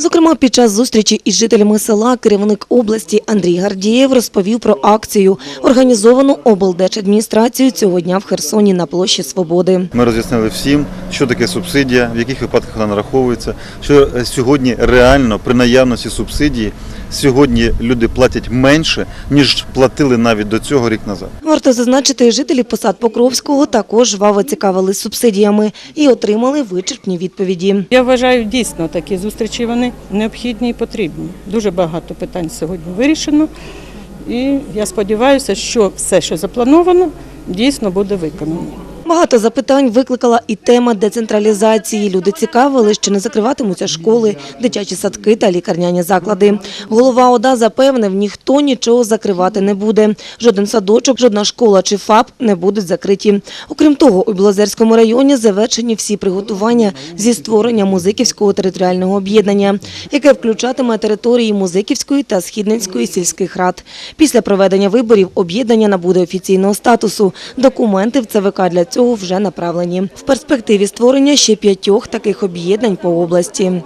Зокрема, під час зустрічі із жителями села керівник області Андрій Гардієв розповів про акцію, організовану облдержадміністрацією цього дня в Херсоні на площі Свободи. Ми роз'яснили всім, що таке субсидія, в яких випадках вона нараховується, що е, сьогодні реально при наявності субсидії сьогодні люди платять менше, ніж платили навіть до цього рік назад. Варто зазначити, жителі посад Покровського також жваво цікавились субсидіями і отримали вичерпні відповіді. Я вважаю, дійсно такі зустрічі вони необхідні і потрібні. Дуже багато питань сьогодні вирішено. І я сподіваюся, що все, що заплановано, дійсно буде виконано. Багато запитань викликала і тема децентралізації. Люди цікавили, чи не закриватимуться школи, дитячі садки та лікарняні заклади. Голова ОДА запевнив, ніхто нічого закривати не буде. Жоден садочок, жодна школа чи ФАП не будуть закриті. Окрім того, у Білозерському районі завершені всі приготування зі створення Музиківського територіального об'єднання, яке включатиме території Музиківської та Східницької сільських рад. Після проведення виборів об'єднання набуде офіційного статусу. Документи в ЦВК для цього вже направлені. В перспективі створення ще п'ятьох таких об'єднань по області.